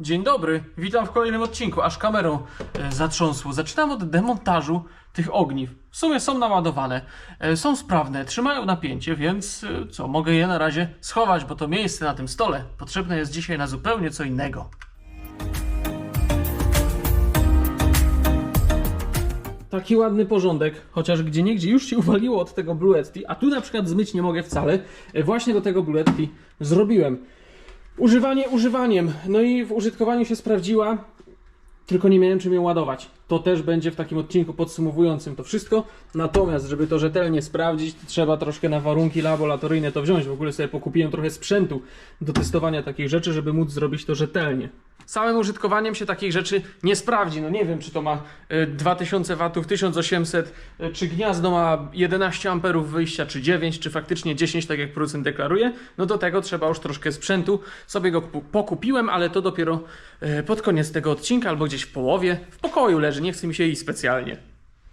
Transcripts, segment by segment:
Dzień dobry, witam w kolejnym odcinku, aż kamerą e, zatrząsło. Zaczynam od demontażu tych ogniw. W sumie są naładowane, e, są sprawne, trzymają napięcie, więc e, co, mogę je na razie schować, bo to miejsce na tym stole potrzebne jest dzisiaj na zupełnie co innego. Taki ładny porządek, chociaż gdzie niegdzie już się uwaliło od tego Bluetti, a tu na przykład zmyć nie mogę wcale. E, Właśnie do tego Bluetti zrobiłem. Używanie używaniem. No i w użytkowaniu się sprawdziła, tylko nie miałem czym ją ładować. To też będzie w takim odcinku podsumowującym to wszystko. Natomiast, żeby to rzetelnie sprawdzić, to trzeba troszkę na warunki laboratoryjne to wziąć. W ogóle sobie pokupiłem trochę sprzętu do testowania takich rzeczy, żeby móc zrobić to rzetelnie. Samym użytkowaniem się takich rzeczy nie sprawdzi. No nie wiem, czy to ma y, 2000 watów, 1800, y, czy gniazdo ma 11 amperów wyjścia, czy 9, czy faktycznie 10, tak jak producent deklaruje. No do tego trzeba już troszkę sprzętu. Sobie go pokupiłem, ale to dopiero y, pod koniec tego odcinka, albo gdzieś w połowie. W pokoju leży, nie chce mi się iść specjalnie.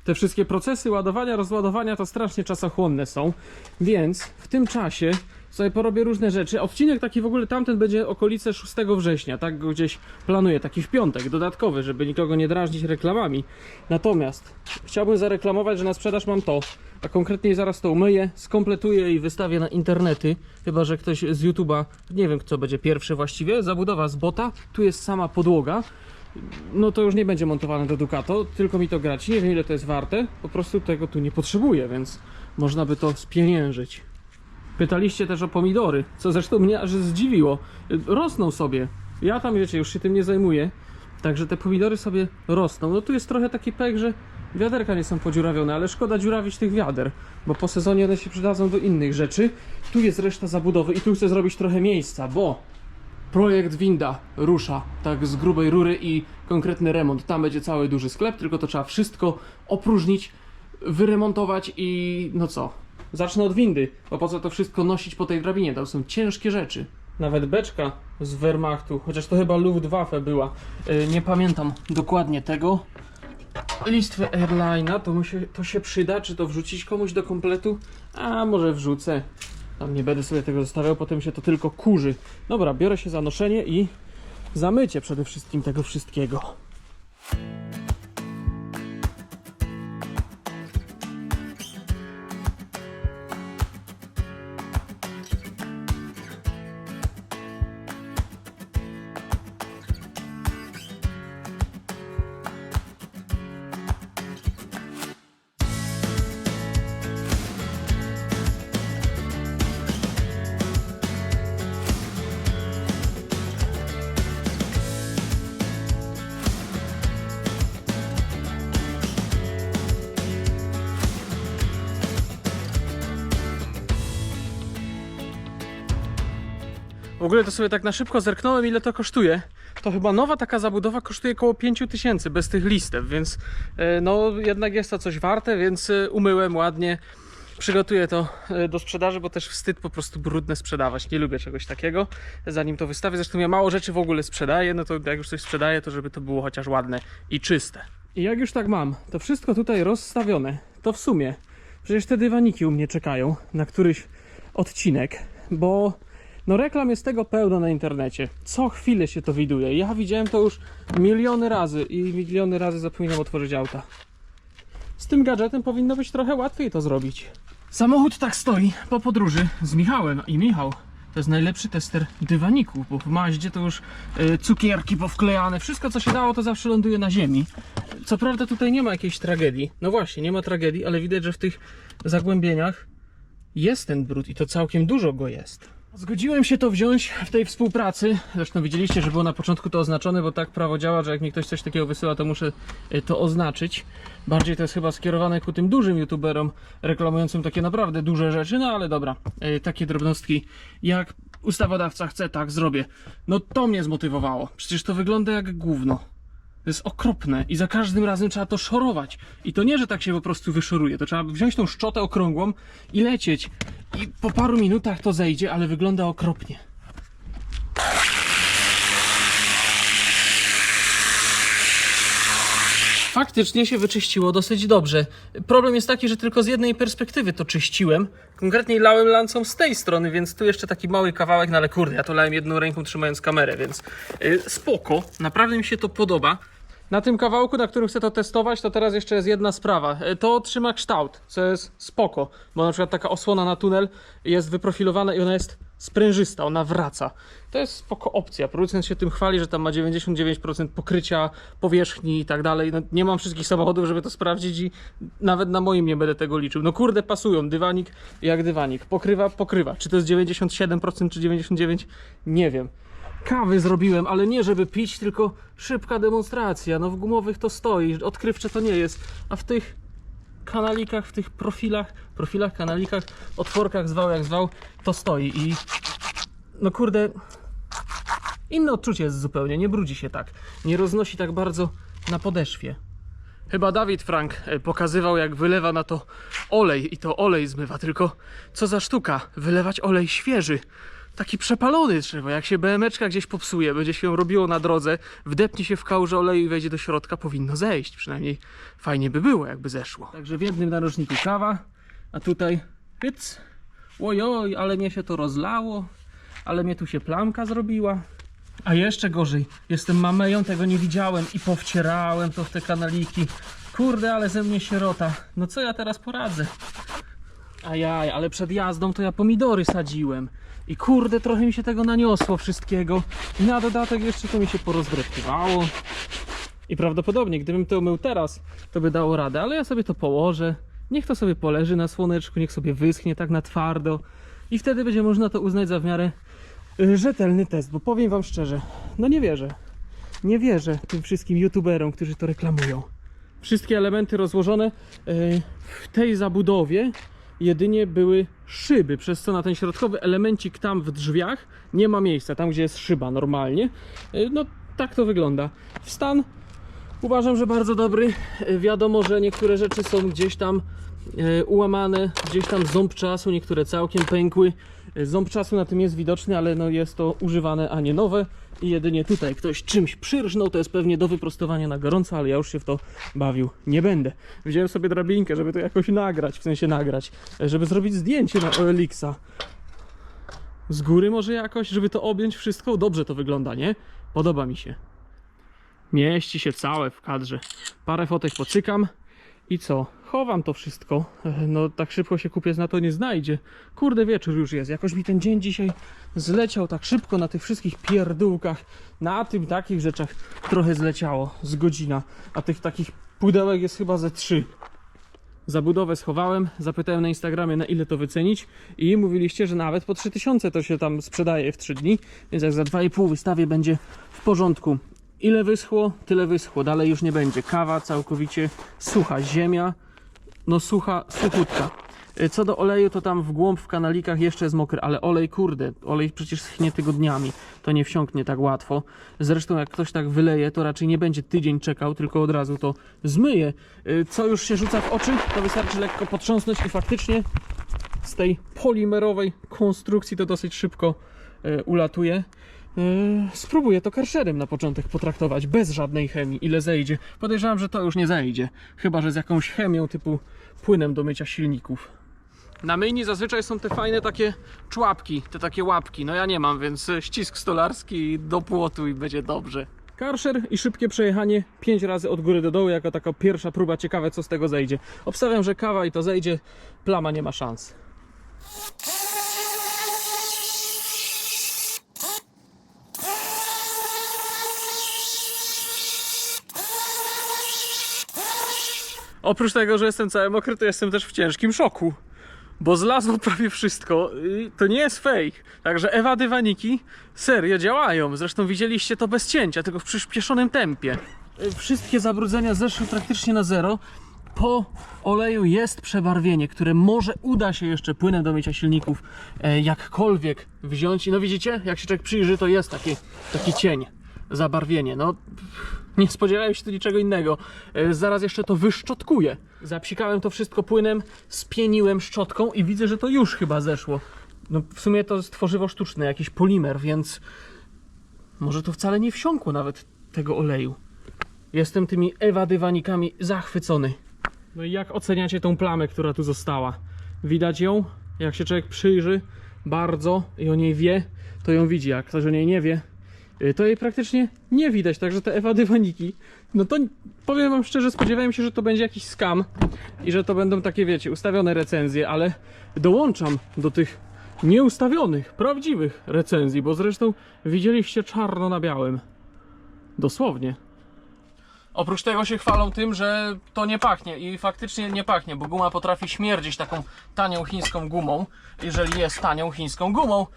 Te wszystkie procesy ładowania, rozładowania to strasznie czasochłonne są, więc w tym czasie sobie porobię różne rzeczy. Odcinek taki w ogóle tamten będzie okolice 6 września, tak go gdzieś planuję, taki w piątek, dodatkowy, żeby nikogo nie drażnić reklamami. Natomiast chciałbym zareklamować, że na sprzedaż mam to, a konkretnie zaraz to umyję, skompletuję i wystawię na internety, chyba że ktoś z YouTube'a, nie wiem kto będzie pierwszy właściwie, zabudowa z bota, tu jest sama podłoga, no to już nie będzie montowane do Ducato, tylko mi to grać. Nie wiem ile to jest warte, po prostu tego tu nie potrzebuję, więc można by to spieniężyć. Pytaliście też o pomidory, co zresztą mnie aż zdziwiło. Rosną sobie. Ja tam, wiecie, już się tym nie zajmuję. Także te pomidory sobie rosną. No tu jest trochę taki pek, że wiaderka nie są podziurawione, ale szkoda dziurawić tych wiader, bo po sezonie one się przydadzą do innych rzeczy. Tu jest reszta zabudowy i tu chcę zrobić trochę miejsca, bo projekt winda rusza tak z grubej rury i konkretny remont. Tam będzie cały duży sklep, tylko to trzeba wszystko opróżnić, wyremontować i no co? Zacznę od windy, bo po co to wszystko nosić po tej drabinie? To są ciężkie rzeczy. Nawet beczka z Wehrmachtu, chociaż to chyba Luftwaffe była. Yy, nie pamiętam dokładnie tego. Listwę Airline'a, to, się, to się przyda, czy to wrzucić komuś do kompletu? A może wrzucę. Tam nie będę sobie tego zostawiał, potem się to tylko kurzy. Dobra, biorę się za noszenie i zamycie przede wszystkim tego wszystkiego. Ogóle to sobie tak na szybko zerknąłem, ile to kosztuje. To chyba nowa taka zabudowa kosztuje około 5 tysięcy bez tych listew, więc e, no jednak jest to coś warte, więc e, umyłem ładnie. Przygotuję to e, do sprzedaży, bo też wstyd po prostu brudne sprzedawać. Nie lubię czegoś takiego, zanim to wystawię. Zresztą ja mało rzeczy w ogóle sprzedaję, no to jak już coś sprzedaję, to żeby to było chociaż ładne i czyste. I jak już tak mam, to wszystko tutaj rozstawione, to w sumie przecież te dywaniki u mnie czekają na któryś odcinek, bo no reklam jest tego pełno na internecie. Co chwilę się to widuje. Ja widziałem to już miliony razy i miliony razy zapominam otworzyć auta. Z tym gadżetem powinno być trochę łatwiej to zrobić. Samochód tak stoi po podróży z Michałem i Michał to jest najlepszy tester dywaników, bo w Maździe to już y, cukierki powklejane, wszystko co się dało to zawsze ląduje na ziemi. Co prawda tutaj nie ma jakiejś tragedii. No właśnie, nie ma tragedii, ale widać, że w tych zagłębieniach jest ten brud i to całkiem dużo go jest. Zgodziłem się to wziąć w tej współpracy. Zresztą widzieliście, że było na początku to oznaczone, bo tak prawo działa, że jak mi ktoś coś takiego wysyła, to muszę y, to oznaczyć. Bardziej to jest chyba skierowane ku tym dużym youtuberom reklamującym takie naprawdę duże rzeczy, no ale dobra, y, takie drobnostki jak ustawodawca chce, tak zrobię. No to mnie zmotywowało. Przecież to wygląda jak gówno. To jest okropne i za każdym razem trzeba to szorować. I to nie, że tak się po prostu wyszoruje, to trzeba wziąć tą szczotę okrągłą i lecieć. I po paru minutach to zejdzie, ale wygląda okropnie. faktycznie się wyczyściło dosyć dobrze. Problem jest taki, że tylko z jednej perspektywy to czyściłem. Konkretnie lałem lancą z tej strony, więc tu jeszcze taki mały kawałek, no ale kurde, ja to lałem jedną ręką trzymając kamerę, więc yy, spoko. Naprawdę mi się to podoba. Na tym kawałku, na którym chcę to testować, to teraz jeszcze jest jedna sprawa. E, To trzyma kształt, co jest spoko, bo na przykład taka osłona na tunel jest wyprofilowana i ona jest sprężysta, ona wraca. To jest spoko opcja. Producent się tym chwali, że tam ma 99% pokrycia powierzchni i tak dalej. No, nie mam wszystkich samochodów, żeby to sprawdzić i nawet na moim nie będę tego liczył. No kurde, pasują. Dywanik jak dywanik. Pokrywa, pokrywa. Czy to jest 97% czy 99%? Nie wiem. Kawy zrobiłem, ale nie żeby pić, tylko szybka demonstracja. No w gumowych to stoi, odkrywcze to nie jest, a w tych kanalikach, w tych profilach, profilach, kanalikach, otworkach, zwał jak zwał, to stoi i no kurde, inne odczucie jest zupełnie, nie brudzi się tak, nie roznosi tak bardzo na podeszwie. Chyba Dawid Frank e, pokazywał, jak wylewa na to olej i to olej zmywa. Tylko co za sztuka, wylewać olej świeży. Taki przepalony trzeba. Jak się BMeczka gdzieś popsuje, będzie się ją robiło na drodze, wdepnie się w kałużę oleju i wejdzie do środka, powinno zejść. Przynajmniej fajnie by było, jakby zeszło. Także w jednym narożniku kawa, a tutaj hyc. Ojoj, ale mnie się to rozlało, ale mnie tu się plamka zrobiła. A jeszcze gorzej, jestem mameją, tego nie widziałem i powcierałem to w te kanaliki. Kurde, ale ze mnie sierota. No co ja teraz poradzę? Ajaj, ale przed jazdą to ja pomidory sadziłem. I kurde, trochę mi się tego naniosło wszystkiego. I na dodatek jeszcze to mi się porozbrytywało. I prawdopodobnie, gdybym to mył teraz, to by dało radę, ale ja sobie to położę. Niech to sobie poleży na słoneczku, niech sobie wyschnie tak na twardo. I wtedy będzie można to uznać za w miarę y, rzetelny test, bo powiem wam szczerze, no nie wierzę. Nie wierzę tym wszystkim youtuberom, którzy to reklamują. Wszystkie elementy rozłożone y, w tej zabudowie jedynie były szyby, przez co na ten środkowy elemencik tam w drzwiach nie ma miejsca, tam gdzie jest szyba normalnie. Y, No tak to wygląda. W stan uważam, że bardzo dobry. Y, Wiadomo, że niektóre rzeczy są gdzieś tam y, ułamane, gdzieś tam ząb czasu, niektóre całkiem pękły. Ząb czasu na tym jest widoczny, ale no jest to używane, a nie nowe. I jedynie tutaj ktoś czymś przyrżnął, to jest pewnie do wyprostowania na gorąco, ale ja już się w to bawił nie będę. Wziąłem sobie drabinkę, żeby to jakoś nagrać, w sensie nagrać, żeby zrobić zdjęcie na OLX-a. Z góry może jakoś, żeby to objąć wszystko? Dobrze to wygląda, nie? Podoba mi się. Mieści się całe w kadrze. Parę fotek pocykam i co? Chowam to wszystko. Ech, No tak szybko się kupiec na to nie znajdzie. Kurde wieczór już jest. Jakoś mi ten dzień dzisiaj zleciał tak szybko na tych wszystkich pierdółkach. Na tym takich rzeczach trochę zleciało z godzina. A tych takich pudełek jest chyba ze trzy. Zabudowę schowałem, zapytałem na Instagramie na ile to wycenić i mówiliście, że nawet po 3000 to się tam sprzedaje w 3 dni, więc jak za 2,5 wystawię będzie w porządku. Ile wyschło, tyle wyschło, dalej już nie będzie. Kawa całkowicie sucha, ziemia no sucha, suchutka. Y, Co do oleju, to tam w głąb w kanalikach jeszcze jest mokry, ale olej, kurde, olej przecież schnie tygodniami, to nie wsiąknie tak łatwo. Zresztą jak ktoś tak wyleje, to raczej nie będzie tydzień czekał, tylko od razu to zmyje. Y, Co już się rzuca w oczy, to wystarczy lekko potrząsnąć i faktycznie z tej polimerowej konstrukcji to dosyć szybko y, ulatuje. Y, Spróbuję to karszerem na początek potraktować, bez żadnej chemii, ile zejdzie. Podejrzewam, że to już nie zejdzie, chyba że z jakąś chemią typu płynem do mycia silników. Na myjni zazwyczaj są te fajne takie człapki, te takie łapki. No ja nie mam, więc y, ścisk stolarski do płotu i będzie dobrze. Karszer i szybkie przejechanie 5 razy od góry do dołu, jako taka pierwsza próba. Ciekawe, co z tego zejdzie. Obstawiam, że kawa i to zejdzie, plama nie ma szans. Oprócz tego, że jestem cały mokry, to jestem też w ciężkim szoku. Bo zlazło prawie wszystko. i To nie jest fake. Także Ewa dywaniki serio działają. Zresztą widzieliście to bez cięcia, tylko w przyspieszonym tempie. Y, Wszystkie zabrudzenia zeszły praktycznie na zero. Po oleju jest przebarwienie, które może uda się jeszcze płynem do mycia silników e, jakkolwiek wziąć. I no widzicie, jak się człowiek przyjrzy, to jest taki, taki cień, zabarwienie. No nie spodziewałem się tu niczego innego. E, Zaraz jeszcze to wyszczotkuję. Zapsikałem to wszystko płynem, spieniłem szczotką i widzę, że to już chyba zeszło. No w sumie to jest tworzywo sztuczne, jakiś polimer, więc może to wcale nie wsiąkło nawet tego oleju. Jestem tymi Ewa dywanikami zachwycony. No i jak oceniacie tą plamę, która tu została? Widać ją? Jak się człowiek przyjrzy bardzo i o niej wie, to ją widzi. Jak ktoś o niej nie wie, to jej praktycznie nie widać. Także te Ewa dywaniki, no to powiem wam szczerze, spodziewałem się, że to będzie jakiś skam i że to będą takie, wiecie, ustawione recenzje, ale dołączam do tych nieustawionych, prawdziwych recenzji, bo zresztą widzieliście czarno na białym. Dosłownie. Oprócz tego się chwalą tym, że to nie pachnie i faktycznie nie pachnie, bo guma potrafi śmierdzić taką tanią chińską gumą, jeżeli jest tanią chińską gumą.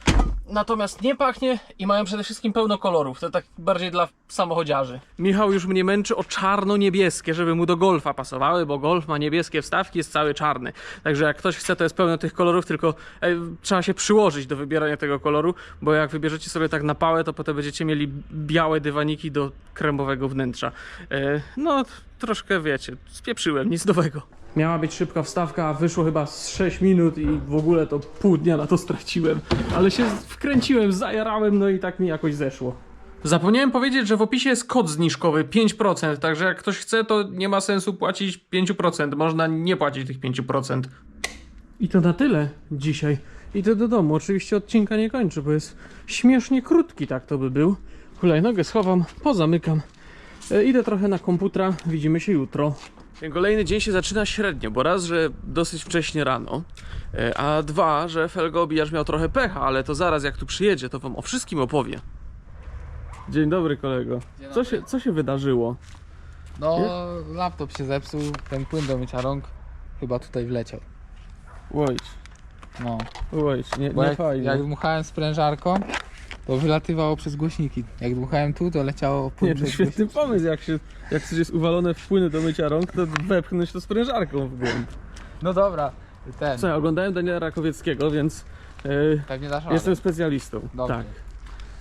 Natomiast nie pachnie i mają przede wszystkim pełno kolorów. To tak bardziej dla samochodziarzy. Michał już mnie męczy o czarno-niebieskie, żeby mu do golfa pasowały, bo golf ma niebieskie wstawki, jest cały czarny. Także jak ktoś chce, to jest pełno tych kolorów, tylko e, trzeba się przyłożyć do wybierania tego koloru, bo jak wybierzecie sobie tak na pałę, to potem będziecie mieli białe dywaniki do kremowego wnętrza. E, no, troszkę wiecie, spieprzyłem, nic nowego. Miała być szybka wstawka, a wyszło chyba z 6 minut i w ogóle to pół dnia na to straciłem. Ale się wkręciłem, zajarałem, no i tak mi jakoś zeszło. Zapomniałem powiedzieć, że w opisie jest kod zniżkowy 5%, także jak ktoś chce, to nie ma sensu płacić 5%, można nie płacić tych 5%. I to na tyle dzisiaj. Idę do domu. Oczywiście odcinka nie kończę, bo jest śmiesznie krótki, tak to by był. Hulajnogę schowam, pozamykam. E, idę trochę na komputera, widzimy się jutro. Kolejny dzień się zaczyna średnio, bo raz, że dosyć wcześnie rano, e, a dwa, że Felgobiarz miał trochę pecha, ale to zaraz jak tu przyjedzie, to wam o wszystkim opowie. Dzień dobry kolego. Dzień Co dobry. się, co się wydarzyło? No, laptop się zepsuł, ten płyn do mycia rąk chyba tutaj wleciał. Oj, No, oj, nie, bo nie jak, fajnie. jak dmuchałem sprężarką, to wylatywało przez głośniki. Jak dmuchałem tu, to leciało płyn Nie, to przez świetny głośniki. pomysł, jak się, jak coś jest uwalone w płyny do mycia rąk, to wepchnąć to sprężarką w głąb. No dobra, ten, Słuchaj, oglądałem Daniela Rakowieckiego, więc pewnie dasz radę. jestem specjalistą. Dobrze. Tak.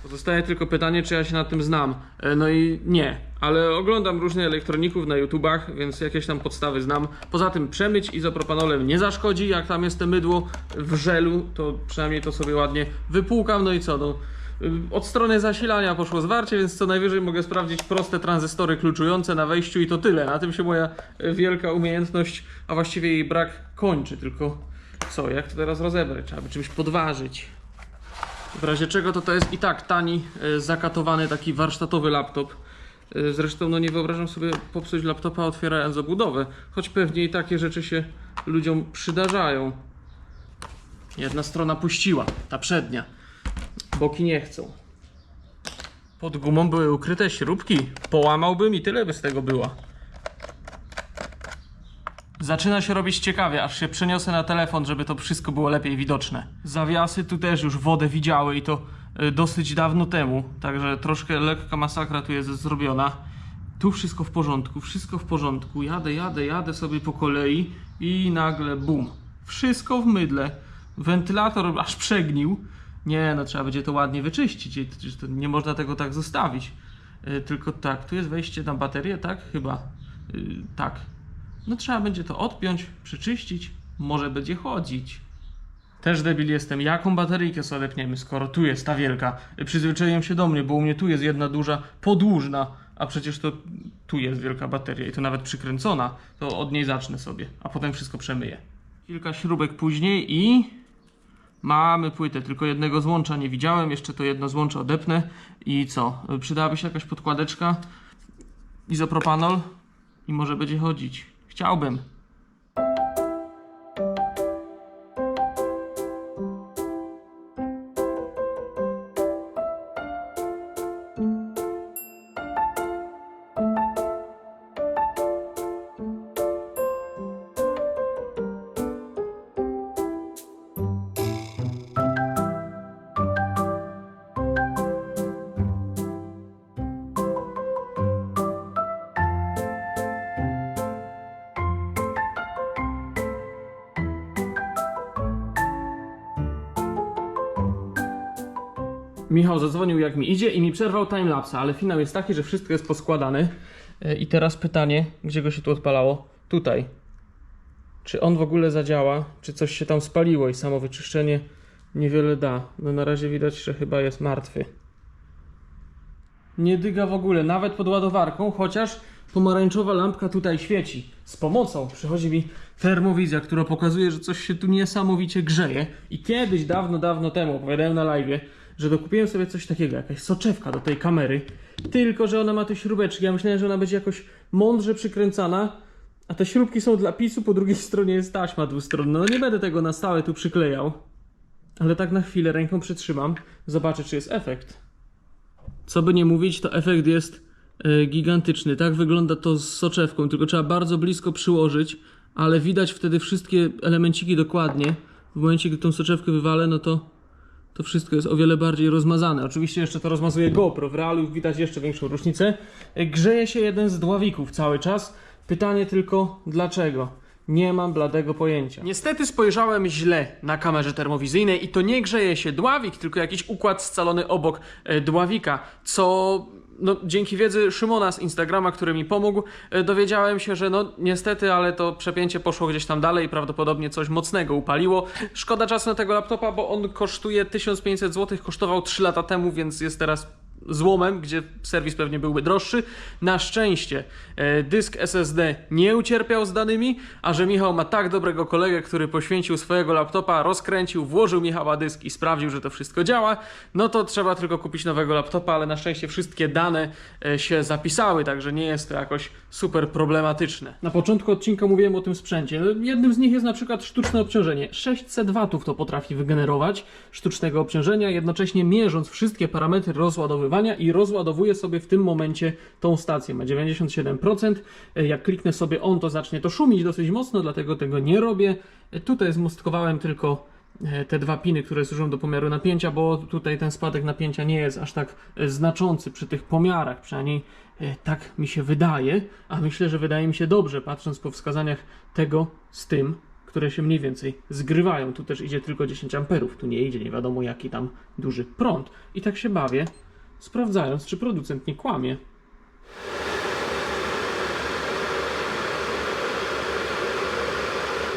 Pozostaje tylko pytanie, czy ja się na tym znam. E, No i nie, ale oglądam różnych elektroników na YouTubach, więc jakieś tam podstawy znam. Poza tym przemyć izopropanolem nie zaszkodzi, jak tam jest te mydło w żelu, to przynajmniej to sobie ładnie wypłukam, no i co, no. Od strony zasilania poszło zwarcie, więc co najwyżej mogę sprawdzić proste tranzystory kluczujące na wejściu i to tyle. Na tym się moja e, wielka umiejętność, a właściwie jej brak kończy, tylko co, jak to teraz rozebrać? Trzeba by czymś podważyć. W razie czego to to jest i tak tani, e, zakatowany taki warsztatowy laptop. E, Zresztą no nie wyobrażam sobie popsuć laptopa otwierając obudowę, choć pewnie i takie rzeczy się ludziom przydarzają. Jedna strona puściła, ta przednia. Boki nie chcą. Pod gumą były ukryte śrubki. Połamałbym i tyle by z tego było. Zaczyna się robić ciekawie, aż się przeniosę na telefon, żeby to wszystko było lepiej widoczne. Zawiasy tu też już wodę widziały i to y, dosyć dawno temu, także troszkę lekka masakra tu jest zrobiona. Tu wszystko w porządku, wszystko w porządku. Jadę, jadę, jadę sobie po kolei i nagle bum. Wszystko w mydle. Wentylator aż przegnił. Nie, no trzeba będzie to ładnie wyczyścić. Nie można tego tak zostawić. Y, Tylko tak, tu jest wejście na baterię, tak? Chyba. Y, Tak. No trzeba będzie to odpiąć, przeczyścić, może będzie chodzić. Też debil jestem. Jaką bateryjkę sobie skoro tu jest ta wielka? Przyzwyczaiłem się do mnie, bo u mnie tu jest jedna duża, podłużna, a przecież to tu jest wielka bateria i to nawet przykręcona. To od niej zacznę sobie, a potem wszystko przemyję. Kilka śrubek później i mamy płytę, tylko jednego złącza nie widziałem, jeszcze to jedno złącze odepnę i co? Przydałaby się jakaś podkładeczka, izopropanol i może będzie chodzić. Chciałbym. Zadzwonił jak mi idzie i mi przerwał timelapse, ale finał jest taki, że wszystko jest poskładane. E, I teraz pytanie, gdzie go się tu odpalało? Tutaj. Czy on w ogóle zadziała? Czy coś się tam spaliło i samo wyczyszczenie niewiele da? No na razie widać, że chyba jest martwy. Nie dyga w ogóle, nawet pod ładowarką, chociaż pomarańczowa lampka tutaj świeci. Z pomocą przychodzi mi termowizja, która pokazuje, że coś się tu niesamowicie grzeje. I kiedyś, dawno, dawno temu, opowiadałem na live, że dokupiłem sobie coś takiego, jakaś soczewka do tej kamery. Tylko, że ona ma te śrubeczki. Ja myślałem, że ona będzie jakoś mądrze przykręcana, a te śrubki są dla pisu, po drugiej stronie jest taśma dwustronna. No nie będę tego na stałe tu przyklejał. Ale tak na chwilę ręką przytrzymam, zobaczę czy jest efekt. Co by nie mówić, to efekt jest e, gigantyczny. Tak wygląda to z soczewką, tylko trzeba bardzo blisko przyłożyć, ale widać wtedy wszystkie elemenciki dokładnie. W momencie, gdy tą soczewkę wywalę, no to to wszystko jest o wiele bardziej rozmazane. Oczywiście jeszcze to rozmazuje GoPro. W realu widać jeszcze większą różnicę. Grzeje się jeden z dławików cały czas. Pytanie tylko dlaczego? Nie mam bladego pojęcia. Niestety spojrzałem źle na kamerze termowizyjnej i to nie grzeje się dławik, tylko jakiś układ scalony obok e, dławika, co no, dzięki wiedzy Szymona z Instagrama, który mi pomógł, e, dowiedziałem się, że no niestety, ale to przepięcie poszło gdzieś tam dalej i prawdopodobnie coś mocnego upaliło. Szkoda czasu na tego laptopa, bo on kosztuje 1500 zł, kosztował 3 lata temu, więc jest teraz złomem, gdzie serwis pewnie byłby droższy. Na szczęście e, dysk SSD nie ucierpiał z danymi, a że Michał ma tak dobrego kolegę, który poświęcił swojego laptopa, rozkręcił, włożył Michała dysk i sprawdził, że to wszystko działa, no to trzeba tylko kupić nowego laptopa, ale na szczęście wszystkie dane e, się zapisały, także nie jest to jakoś super problematyczne. Na początku odcinka mówiłem o tym sprzęcie. Jednym z nich jest na przykład sztuczne obciążenie. 600 watów to potrafi wygenerować sztucznego obciążenia, jednocześnie mierząc wszystkie parametry rozładowywania i rozładowuje sobie w tym momencie tą stację. Ma 97%. Jak kliknę sobie on, to zacznie to szumić dosyć mocno, dlatego tego nie robię. Tutaj zmustkowałem tylko e, te dwa piny, które służą do pomiaru napięcia, bo tutaj ten spadek napięcia nie jest aż tak e, znaczący przy tych pomiarach, przynajmniej e, tak mi się wydaje, a myślę, że wydaje mi się dobrze, patrząc po wskazaniach tego z tym, które się mniej więcej zgrywają. Tu też idzie tylko 10 amperów, tu nie idzie nie wiadomo jaki tam duży prąd. I tak się bawię, sprawdzając, czy producent nie kłamie.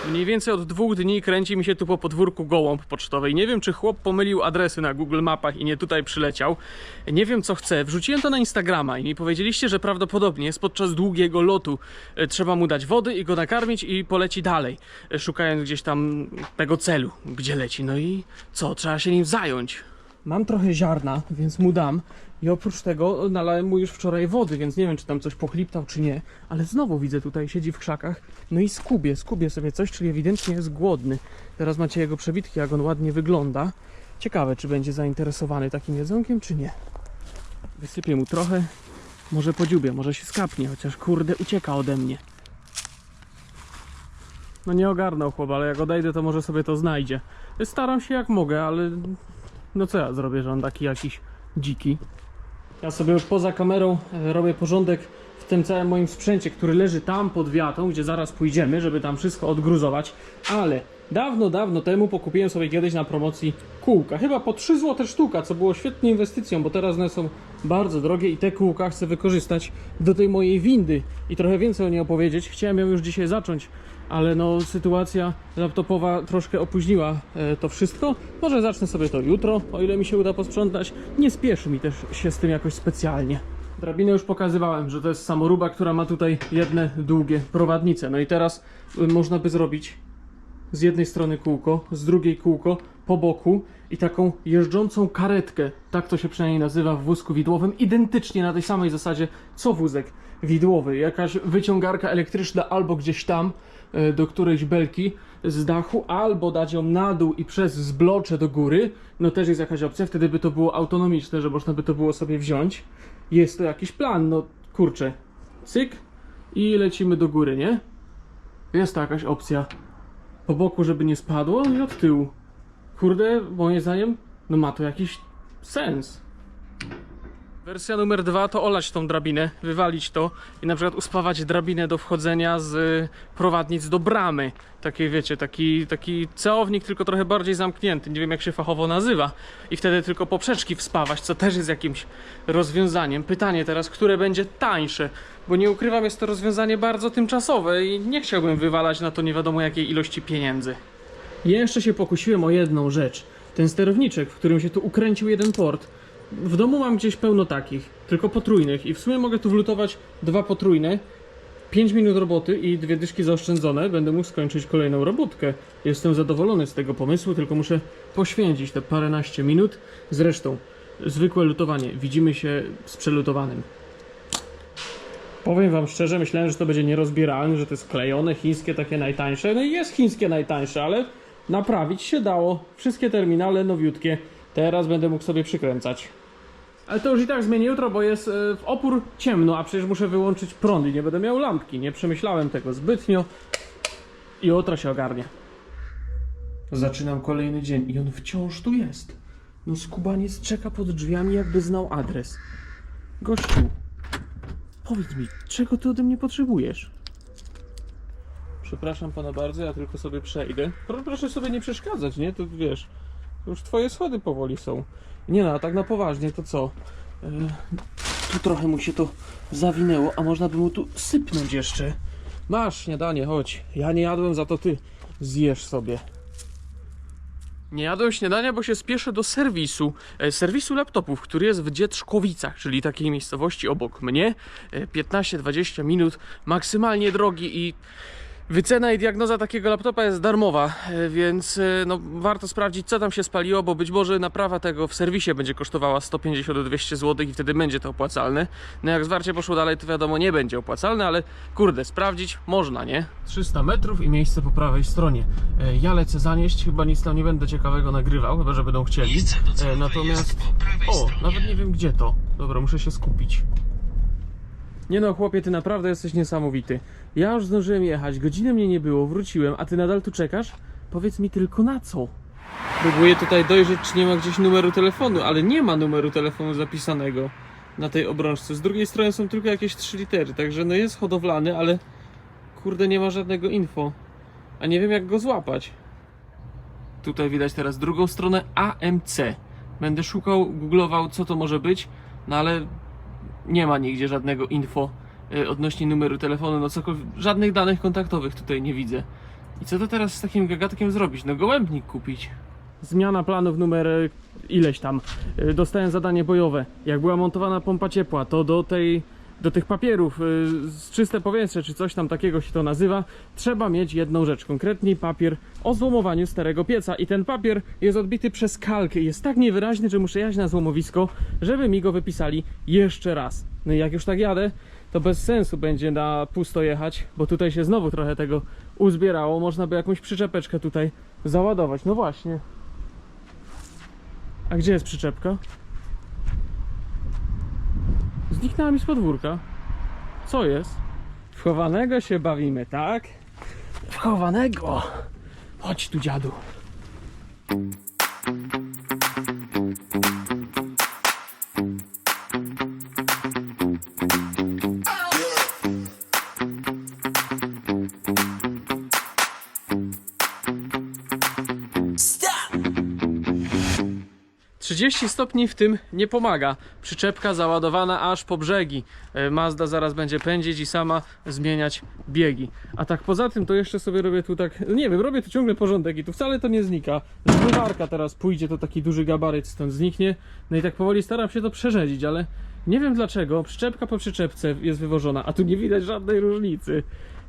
Mniej więcej od dwóch dni kręci mi się tu po podwórku gołąb pocztowej. Nie wiem, czy chłop pomylił adresy na Google Mapach i nie tutaj przyleciał. Nie wiem, co chce. Wrzuciłem to na Instagrama i mi powiedzieliście, że prawdopodobnie jest podczas długiego lotu. E, Trzeba mu dać wody i go nakarmić i poleci dalej, e, szukając gdzieś tam tego celu, gdzie leci. No i co? Trzeba się nim zająć. Mam trochę ziarna, więc mu dam. I oprócz tego nalałem mu już wczoraj wody, więc nie wiem, czy tam coś pochliptał, czy nie. Ale znowu widzę tutaj, siedzi w krzakach. No i skubie, skubie sobie coś, czyli ewidentnie jest głodny. Teraz macie jego przebitki, jak on ładnie wygląda. Ciekawe, czy będzie zainteresowany takim jedzonkiem, czy nie. Wysypię mu trochę. Może podziubie, może się skapnie, chociaż kurde ucieka ode mnie. No nie ogarnął chłop, ale jak odejdę, to może sobie to znajdzie. Staram się jak mogę, ale no co ja zrobię, że on taki jakiś dziki. Ja sobie już poza kamerą e, robię porządek w tym całym moim sprzęcie, który leży tam pod wiatą, gdzie zaraz pójdziemy, żeby tam wszystko odgruzować, ale dawno, dawno temu pokupiłem sobie kiedyś na promocji kółka. Chyba po 3 zł sztuka, co było świetną inwestycją, bo teraz one są bardzo drogie i te kółka chcę wykorzystać do tej mojej windy i trochę więcej o niej opowiedzieć. Chciałem ją już dzisiaj zacząć, ale no sytuacja laptopowa troszkę opóźniła e, to wszystko. Może zacznę sobie to jutro, o ile mi się uda posprzątać. Nie spieszy mi też się z tym jakoś specjalnie. Drabinę już pokazywałem, że to jest samoruba, która ma tutaj jedne długie prowadnice. No i teraz y, można by zrobić z jednej strony kółko, z drugiej kółko po boku i taką jeżdżącą karetkę, tak to się przynajmniej nazywa w wózku widłowym, identycznie na tej samej zasadzie co wózek widłowy. Jakaś wyciągarka elektryczna albo gdzieś tam e, do którejś belki z dachu, albo dać ją na dół i przez zblocze do góry, no też jest jakaś opcja, wtedy by to było autonomiczne, że można by to było sobie wziąć. Jest to jakiś plan, no kurczę, cyk i lecimy do góry, nie? Jest to jakaś opcja po boku, żeby nie spadło i od tyłu. Kurde, moim zdaniem, no ma to jakiś sens. Wersja numer dwa to olać tą drabinę, wywalić to i na przykład uspawać drabinę do wchodzenia z y, prowadnic do bramy. Taki wiecie, taki, taki ceownik, tylko trochę bardziej zamknięty. Nie wiem jak się fachowo nazywa. I wtedy tylko poprzeczki wspawać, co też jest jakimś rozwiązaniem. Pytanie teraz, które będzie tańsze? Bo nie ukrywam, jest to rozwiązanie bardzo tymczasowe i nie chciałbym wywalać na to nie wiadomo jakiej ilości pieniędzy. Jeszcze się pokusiłem o jedną rzecz. Ten sterowniczek, w którym się tu ukręcił jeden port, w domu mam gdzieś pełno takich, tylko potrójnych i w sumie mogę tu wlutować dwa potrójne, 5 minut roboty i dwie dyszki zaoszczędzone, będę mógł skończyć kolejną robótkę. Jestem zadowolony z tego pomysłu, tylko muszę poświęcić te paręnaście minut. Zresztą, zwykłe lutowanie, widzimy się z przelutowanym. Powiem wam szczerze, myślałem, że to będzie nierozbieralne, że to jest klejone, chińskie takie najtańsze. No i jest chińskie najtańsze, ale naprawić się dało. Wszystkie terminale nowiutkie. Teraz będę mógł sobie przykręcać. Ale to już i tak zmienię jutro, bo jest e, w opór ciemno, a przecież muszę wyłączyć prąd i nie będę miał lampki. Nie przemyślałem tego zbytnio i jutro się ogarnie. Zaczynam kolejny dzień i on wciąż tu jest. No skubaniec czeka pod drzwiami, jakby znał adres. Gościu, powiedz mi, czego ty ode mnie potrzebujesz? Przepraszam pana bardzo, ja tylko sobie przejdę. Pro, proszę sobie nie przeszkadzać, nie? To wiesz, to już twoje schody powoli są. Nie no, a tak na poważnie, to co? E, tu trochę mu się to zawinęło, a można by mu tu sypnąć jeszcze. Masz śniadanie, chodź. Ja nie jadłem, za to ty zjesz sobie. Nie jadłem śniadania, bo się spieszę do serwisu. E, serwisu laptopów, który jest w Dzietrzkowicach, czyli takiej miejscowości obok mnie. E, 15-20 minut, maksymalnie drogi i wycena i diagnoza takiego laptopa jest darmowa, e, więc e, no, warto sprawdzić, co tam się spaliło, bo być może naprawa tego w serwisie będzie kosztowała 150-200 zł i wtedy będzie to opłacalne. No jak zwarcie poszło dalej, to wiadomo, nie będzie opłacalne, ale kurde, sprawdzić można, nie? 300 metrów i miejsce po prawej stronie. E, Ja lecę zanieść, chyba nic tam nie będę ciekawego nagrywał, chyba że będą chcieli. E, Natomiast, o, nawet nie wiem gdzie to. Dobra, muszę się skupić. Nie no, chłopie, ty naprawdę jesteś niesamowity. Ja już zdążyłem jechać, godziny mnie nie było, wróciłem, a ty nadal tu czekasz? Powiedz mi tylko na co? Próbuję tutaj dojrzeć, czy nie ma gdzieś numeru telefonu, ale nie ma numeru telefonu zapisanego na tej obrączce. Z drugiej strony są tylko jakieś trzy litery, także no jest hodowlany, ale kurde nie ma żadnego info. A nie wiem jak go złapać. Tutaj widać teraz drugą stronę AMC. Będę szukał, googlował co to może być, no ale nie ma nigdzie żadnego info odnośnie numeru telefonu, no cokolwiek, żadnych danych kontaktowych tutaj nie widzę. I co to teraz z takim gagatkiem zrobić? No gołębnik kupić. Zmiana planów numer y, ileś tam. Y, Dostałem zadanie bojowe. Jak była montowana pompa ciepła, to do tej do tych papierów z czyste powietrze, czy coś tam takiego się to nazywa, trzeba mieć jedną rzecz, konkretnie papier o złomowaniu starego pieca i ten papier jest odbity przez kalkę jest tak niewyraźny, że muszę jechać na złomowisko, żeby mi go wypisali jeszcze raz. No i jak już tak jadę, to bez sensu będzie na pusto jechać, bo tutaj się znowu trochę tego uzbierało, można by jakąś przyczepeczkę tutaj załadować, no właśnie. A gdzie jest przyczepka? Zniknęła mi z podwórka. Co jest? W chowanego się bawimy, tak? W chowanego! Chodź tu, dziadu. 30 stopni w tym nie pomaga. Przyczepka załadowana aż po brzegi. E, Mazda zaraz będzie pędzić i sama zmieniać biegi. A tak poza tym to jeszcze sobie robię tu tak, nie wiem, robię tu ciągle porządek i tu wcale to nie znika. Zmywarka teraz pójdzie, to taki duży gabaryt stąd zniknie. No i tak powoli staram się to przerzedzić, ale nie wiem dlaczego. Przyczepka po przyczepce jest wywożona, a tu nie widać żadnej różnicy.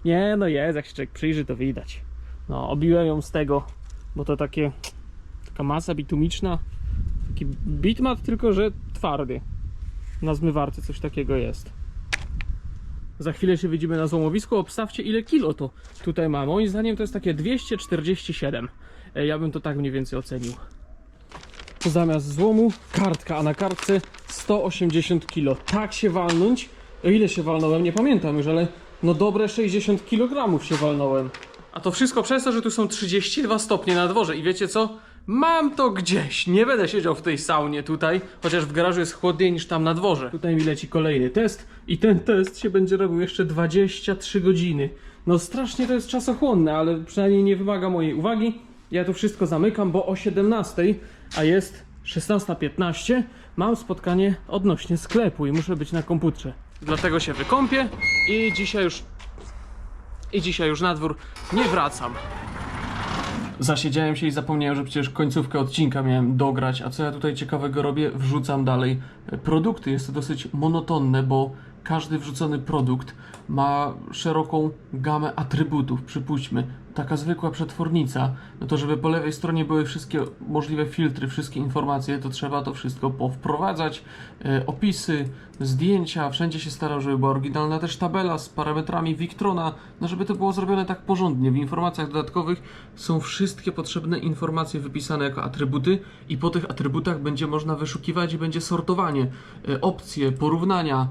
Nie, no jest, jak się człowiek przyjrzy to widać. No, obiłem ją z tego, bo to takie, taka masa bitumiczna. Taki bitmat, tylko że twardy. Na zmywarce coś takiego jest. Za chwilę się widzimy na złomowisku. Obstawcie ile kilo to tutaj ma. Moim zdaniem to jest takie 247. E, Ja bym to tak mniej więcej ocenił. Zamiast złomu kartka, a na kartce 180 kilo. Tak się walnąć. O ile się walnąłem, nie pamiętam już, ale no dobre 60 kg się walnąłem. A to wszystko przez to, że tu są 32 stopnie na dworze i wiecie co? Mam to gdzieś. Nie będę siedział w tej saunie tutaj, chociaż w garażu jest chłodniej niż tam na dworze. Tutaj mi leci kolejny test i ten test się będzie robił jeszcze 23 godziny. No strasznie to jest czasochłonne, ale przynajmniej nie wymaga mojej uwagi. Ja to wszystko zamykam, bo o 17, a jest 16.15, mam spotkanie odnośnie sklepu i muszę być na komputerze. Dlatego się wykąpię i dzisiaj już i dzisiaj już na dwór nie wracam. Zasiedziałem się i zapomniałem, że przecież końcówkę odcinka miałem dograć. A co ja tutaj ciekawego robię? Wrzucam dalej e, produkty. Jest to dosyć monotonne, bo każdy wrzucony produkt ma szeroką gamę atrybutów. Przypuśćmy, taka zwykła przetwornica, no to żeby po lewej stronie były wszystkie możliwe filtry, wszystkie informacje, to trzeba to wszystko powprowadzać. E, opisy, zdjęcia, wszędzie się starał, żeby była oryginalna też tabela z parametrami Victrona, no żeby to było zrobione tak porządnie. W informacjach dodatkowych są wszystkie potrzebne informacje wypisane jako atrybuty i po tych atrybutach będzie można wyszukiwać i będzie sortowanie, e, opcje, porównania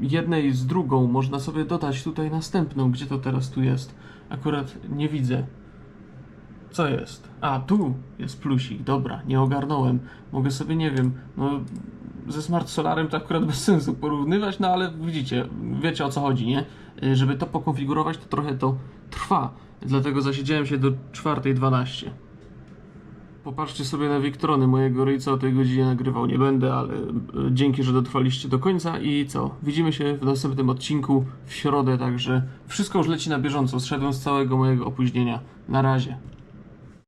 jednej z drugą. Można sobie dodać tutaj następną, gdzie to teraz tu jest. Akurat nie widzę. Co jest? A, tu jest plusik, dobra, nie ogarnąłem. Mogę sobie, nie wiem, no ze Smart Solarem to akurat bez sensu porównywać, no ale widzicie, wiecie o co chodzi, nie? Y, Żeby to pokonfigurować, to trochę to trwa. Dlatego zasiedziałem się do 4.12. Popatrzcie sobie na Wiktrony mojego ryjca o tej godzinie nagrywał nie będę, ale y, dzięki, że dotrwaliście do końca i co? Widzimy się w następnym odcinku w środę, także wszystko już leci na bieżąco, zszedłem z całego mojego opóźnienia. Na razie.